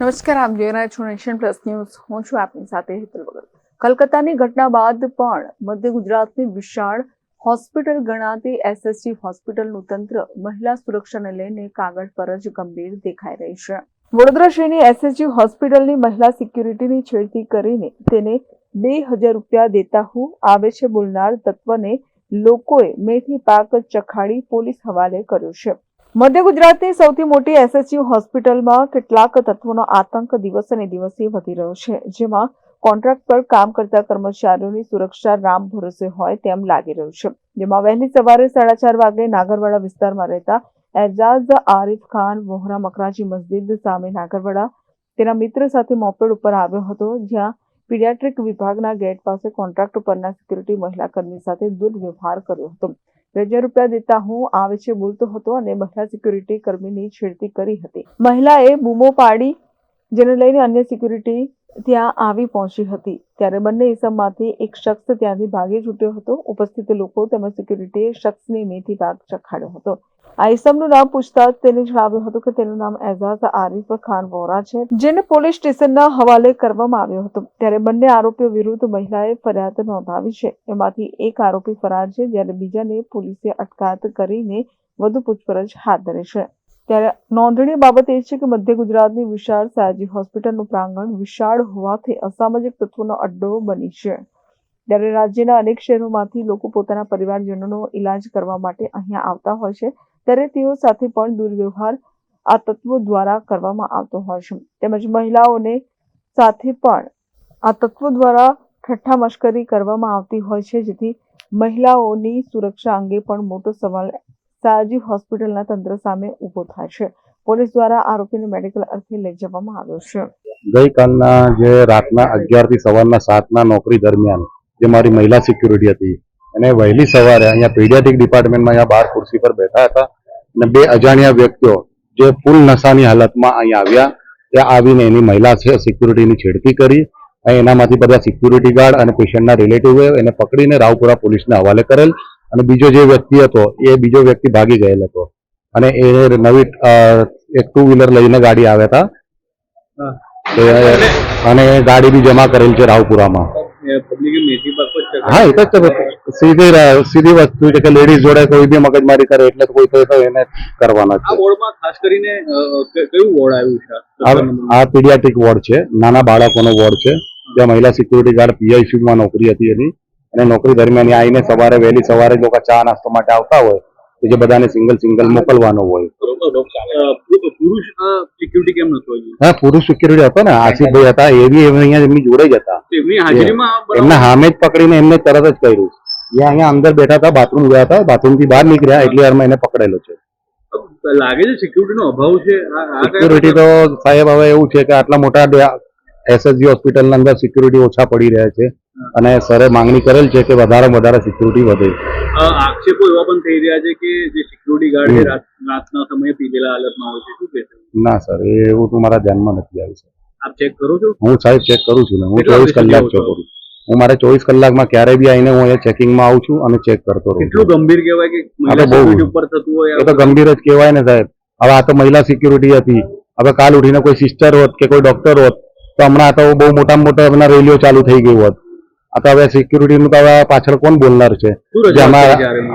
નમસ્કાર, આપ જોઈ રહ્યા છો નેશન પ્લસ ન્યૂઝ. હું છું આપની સાથે હેતલ વગર કલકત્તાની ઘટના બાદ પણ મધ્ય ગુજરાતની વિશાળ હોસ્પિટલ ગણાતી એસએસજી હોસ્પિટલનું તંત્ર મહિલા સુરક્ષાને લઈને કાગળ પર જ ગંભીર દેખાઈ રહી છે. વડોદરા શહેરની એસએસજી હોસ્પિટલની મહિલા સિક્યુરિટીની છેડતી કરીને તેને બે હજાર રૂપિયા દેતા હું આવે છે બોલનાર તત્વને લોકોએ મેથી પાક ચખાડી પોલીસ હવાલે કર્યો છે. મધ્ય ગુજરાતની સૌથી મોટી એસએસયુ હોસ્પિટલમાં કેટલાક તત્વોનો આતંક દિવસે ને દિવસે વધી રહ્યો છે. જેમાં કોન્ટ્રાક્ટ પર કામ કરતા કર્મચારીઓની સુરક્ષા રામ ભરોસે હોય તેમ લાગી રહ્યું છે. જેમાં વહેલી સવારે સાડા ચાર વાગે નાગરવાડા વિસ્તારમાં રહેતા એજાઝ આરિફ ખાન, વોહરા મકરાજી મસ્જિદ સામે નાગરવાડા તેના મિત્ર સાથે મોપેડ ઉપર આવ્યો હતો, જ્યાં પીડિયાટ્રિક વિભાગના ગેટ પાસે કોન્ટ્રાક્ટ પરના સિક્યુરિટી મહિલા કર્મી સાથે દુર્વ્યવહાર કર્યો હતો. હજાર રૂપિયા દેતા હું આવે છે બોલતો હતો અને મહિલા સિક્યુરિટી કર્મીની છેડતી કરી હતી. મહિલાએ બૂમો પાડી, જેને લઈને અન્ય સિક્યુરિટી ત્યાં આવી પહોંચી હતી. ત્યારે બંને ઇસમમાંથી એક શખ્સ ત્યાંથી ભાગી છૂટ્યો હતો. ઉપસ્થિત લોકો તેમજ સિક્યુરિટીએ શખ્સની મેથી ભાગ ચખાડ્યો હતો. આ ઇસમનું નામ પૂછતા તેને જણાવ્યું હતું કે તેનું નામ એઝાઝ આરિફ ખાન વોરા છે, જેને પોલીસ સ્ટેશનના હવાલે કરવામાં આવ્યો હતો. ત્યારે બંને આરોપીઓ વિરુદ્ધ મહિલાએ ફરિયાદ નોંધાવી છે. એમાંથી એક આરોપી ફરાર છે, જ્યારે બીજાને પોલીસે અટકાયત કરીને વધુ પૂછપરછ હાથ ધરી છે. ત્યારે નોંધણીય બાબત એ છે કે મધ્ય ગુજરાતની વિશાળ સયાજી હોસ્પિટલનું પ્રાંગણ વિશાળ હોવાથી અસામાજિક તત્વોનો અડ્ડો બની છે. ત્યારે રાજ્યના અનેક શહેરોમાંથી લોકો પોતાના પરિવારજનોનો ઈલાજ કરવા માટે અહીંયા આવતા હોય છે. ત્યારે તેઓ સાથે પણ દુર્વ્યવહાર આ તત્વો દ્વારા કરવામાં આવતો હોય છે. તેમજ મહિલાઓને સાથે પણ આ તત્વો દ્વારા ઠઠ્ઠા મશ્કરી કરવામાં આવતી હોય છે. જેથી મહિલાઓની સુરક્ષા અંગે પણ મોટો સવાલ સાજી હોસ્પિટલના તંત્ર સામે ઊભો થાય છે. પોલીસ દ્વારા આરોપીને મેડિકલ અર્થે લઈ જવામાં આવ્યો છે. ગઈકાલના જે રાતના અગિયારથી સવારના સાતના નોકરી દરમિયાન જે મારી મહિલા સિક્યુરિટી હતી અને વહેલી સવારે અહીંયા પીડિયાટિક ડિપાર્ટમેન્ટમાં અહીંયા બાર ખુરશી પર બેઠા હતા અને બે અજાણ્યા વ્યક્તિઓ જે ફૂલ નશાની હાલતમાં અહીંયા આવ્યા, ત્યાં આવીને એની મહિલા છે, સિક્યુરિટીની છેડતી કરી એનામાંથી બધા સિક્યુરિટી ગાર્ડ અને પેશન્ટના રિલેટિવે એને પકડીને રાવપુરા પોલીસને હવાલે કરેલ. અને બીજો જે વ્યક્તિ હતો એ બીજો વ્યક્તિ ભાગી ગયેલ હતો. અને એ નવી એક ટુ વ્હીલર લઈને ગાડી આવ્યા હતા. અને ગાડી બી જમા કરેલ છે રાવપુરામાં. હા એ તો સીધી સીધી વસ્તુ છે કે લેડીઝ જોડે કોઈ બી મગજમારી કરે એટલે કોઈ તો- તો એને કરવાના છે. ખાસ કરીને કયું વોર્ડ આવ્યું છે? આ આ પીડિયાટ્રિક વોર્ડ છે. નાના બાળકોનો વોર્ડ છે. જ્યાં મહિલા સિક્યુરિટી ગાર્ડ પીઆઈસીયુમાં નોકરી હતી એની. અને નોકરી દરમિયાન આવીને સવારે વહેલી સવારે લોકો ચા નાસ્તો માટે આવતા હોય તો જે બધાને સિંગલ સિંગલ મોકલવાનો હોય. પુરુષ સિક્યુરિટી કેમ નતો હા પુરુષ સિક્યુરિટી હતો ને આસિફભાઈ હતા એ બી અહીંયા એમની જોડે જ હતા. એમની સામે જ પકડીને એમને તરત જ કર્યું. એ અહીંયા અંદર બેઠા હતા બાથરૂમ ગયા હતા બાથરૂમથી બહાર નીકળ્યા એટલી વારમાં એને પકડેલો છે. લાગે છે સિક્યુરિટી નો અભાવ છે? તો સાહેબ હવે એવું છે કે આટલા મોટા એસએસજી હોસ્પિટલના અંદર સિક્યુરિટી ઓછા પડી રહ્યા છે. અને સરે માંગણી કરેલ છે કે વધારે વધારે સિક્યુરિટી વધે. આક્ષેપો એવા પણ થઈ રહ્યા છે કે જે સિક્યુરિટી ગાર્ડ છે રાતના સમયે પીધેલા હાલતમાં હોય છે. શું કહેશો ના સર એવું તો મારા ધ્યાનમાં નથી આવ્યું સર. આપ ચેક કરો છો? હું સાહેબ ચેક કરું છું ને હું ચોવીસ કલાક ચેક કરું હું મારે ચોવીસ કલાકમાં ક્યારે બી આવીને હું અહીંયા ચેકિંગમાં આવું છું અને ચેક કરતો રહું કેટલું ગંભીર કહેવાય કે બહુ. ઉપર થતું હોય એ તો ગંભીર જ કહેવાય ને સાહેબ. હવે આ તો મહિલા સિક્યુરિટી હતી. હવે કાલ ઉઠીને કોઈ સિસ્ટર હોત કે કોઈ ડોક્ટર હોત તો હમણાં આ તો બહુ મોટા મોટા હમણાં રેલીઓ ચાલુ થઈ ગઈ હોત. આ તો હવે સિક્યુરિટીનું તો હવે પાછળ કોણ બોલનાર છે?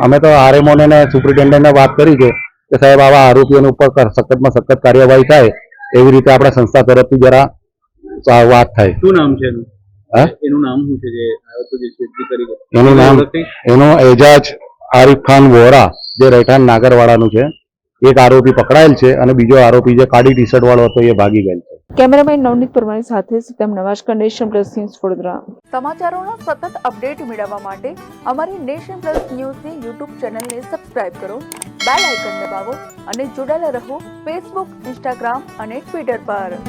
અમે તો આરએમઓને ને સુપ્રિન્ટેન્ડન્ટને વાત કરી છે કે સાહેબ આવા આરોપીઓની ઉપર સખતમાં સખત કાર્યવાહી થાય એવી રીતે આપણા સંસ્થા તરફથી જરા વાત થાય. શું નામ છે એનું? નામ શું છે જે આવ્યો તો જે છેડતી કરી છે? એનું નામ એનો એજાજ આરિફ ખાન વોરા જે રહેઠાણ નાગરવાડાનું છે એક આરોપી પકડાયેલ છે અને બીજો આરોપી જે કાળી ટી શર્ટ વાળો હતો એ ભાગી ગયેલ છે. કેમેરામેન નવનીત પરમાણી સાથે સત્યમ નવાશકર નેશન પ્લસ ન્યૂઝ વડોદરા. સમાચારોના સતત અપડેટ મેળવવા માટે અમારી નેશન પ્લસ ન્યૂઝની યુટ્યુબ ચેનલને સબસ્ક્રાઇબ કરો, બેલ આઇકન દબાવો અને જોડાયેલા રહો ફેસબુક, ઇન્સ્ટાગ્રામ અને ટ્વિટર પર.